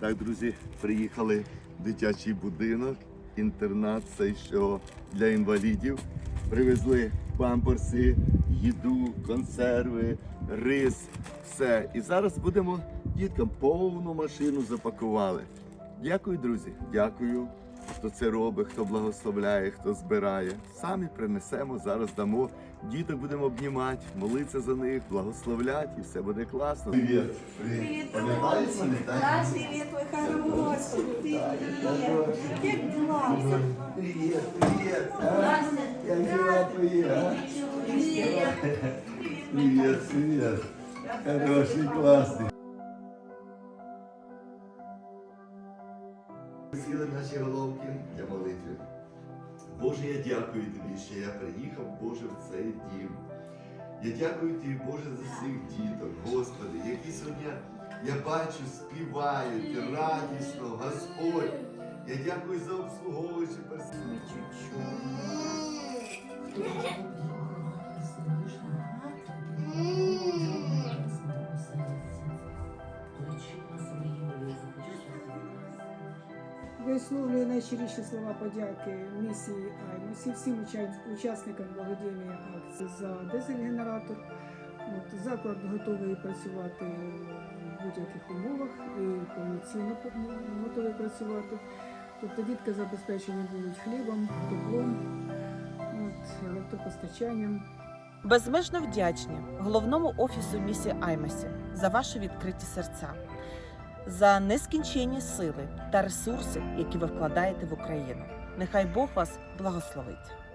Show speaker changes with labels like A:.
A: Так, друзі, приїхали в дитячий будинок, інтернат, цей що для інвалідів. Привезли памперси, їду, консерви, рис, все. І зараз будемо діткам повну машину запакували. Дякую, друзі. Дякую, хто це робить, хто благословляє, хто збирає. Самі принесемо, зараз дамо. Діток будемо обнімати, молитися за них, благословляти, і все буде класно. Привіт.
B: Привет.
A: Пам'ятаєш мене, так?
B: Да, привет, мой хороший. Привет. Как дела?
A: Привіт, привіт. Як твої, а? Привіт, привіт. Хороший, класний. Сіли наші головки для молитви. Боже, я дякую тобі, що я приїхав, Боже, в цей дім. Я дякую тобі, Боже, за всіх діток, Господи, які сьогодні я бачу, співають радісно, Господь. Я дякую за обслуговуючи
C: Висловлюю найщиріші слова подяки місії Аймосі, всім учасникам благодійної акції за дизель-генератор. Заклад готовий працювати в будь-яких умовах і повноцінно готовий працювати. Тобто дітки забезпечені будуть хлібом, теплом, от, електропостачанням.
D: Безмежно вдячні головному офісу місії Аймасі за ваші відкриті серця, за нескінченні сили та ресурси, які ви вкладаєте в Україну. Нехай Бог вас благословить.